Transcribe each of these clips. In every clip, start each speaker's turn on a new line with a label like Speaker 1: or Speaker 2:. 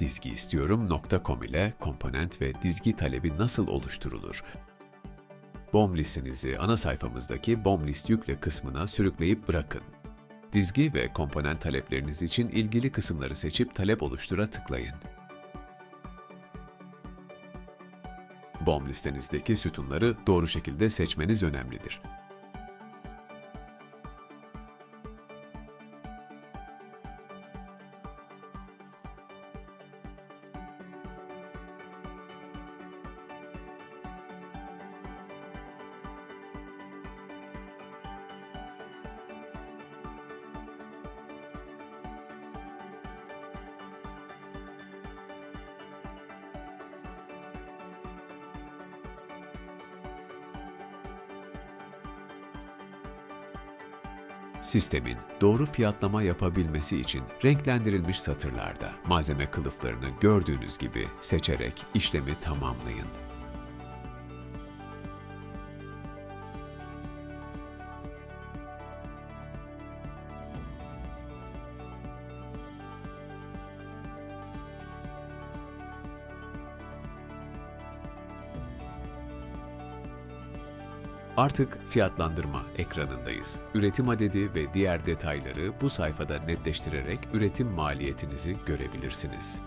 Speaker 1: dizgiistiyorum.com ile komponent ve dizgi talebi nasıl oluşturulur? BOM listenizi ana sayfamızdaki BOM list yükle kısmına sürükleyip bırakın. Dizgi ve komponent talepleriniz için ilgili kısımları seçip talep oluştura tıklayın. BOM listenizdeki sütunları doğru şekilde seçmeniz önemlidir. Sistemin doğru fiyatlama yapabilmesi için renklendirilmiş satırlarda malzeme kılıflarını gördüğünüz gibi seçerek işlemi tamamlayın. Artık fiyatlandırma ekranındayız. Üretim adedi ve diğer detayları bu sayfada netleştirerek üretim maliyetinizi görebilirsiniz.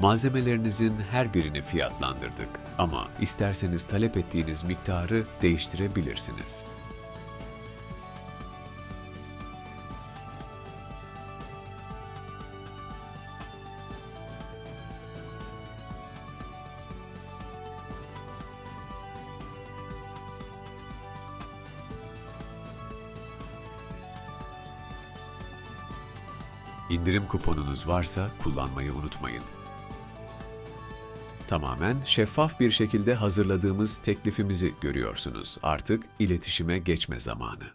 Speaker 1: Malzemelerinizin her birini fiyatlandırdık ama isterseniz talep ettiğiniz miktarı değiştirebilirsiniz. İndirim kuponunuz varsa kullanmayı unutmayın. Tamamen şeffaf bir şekilde hazırladığımız teklifimizi görüyorsunuz. Artık iletişime geçme zamanı.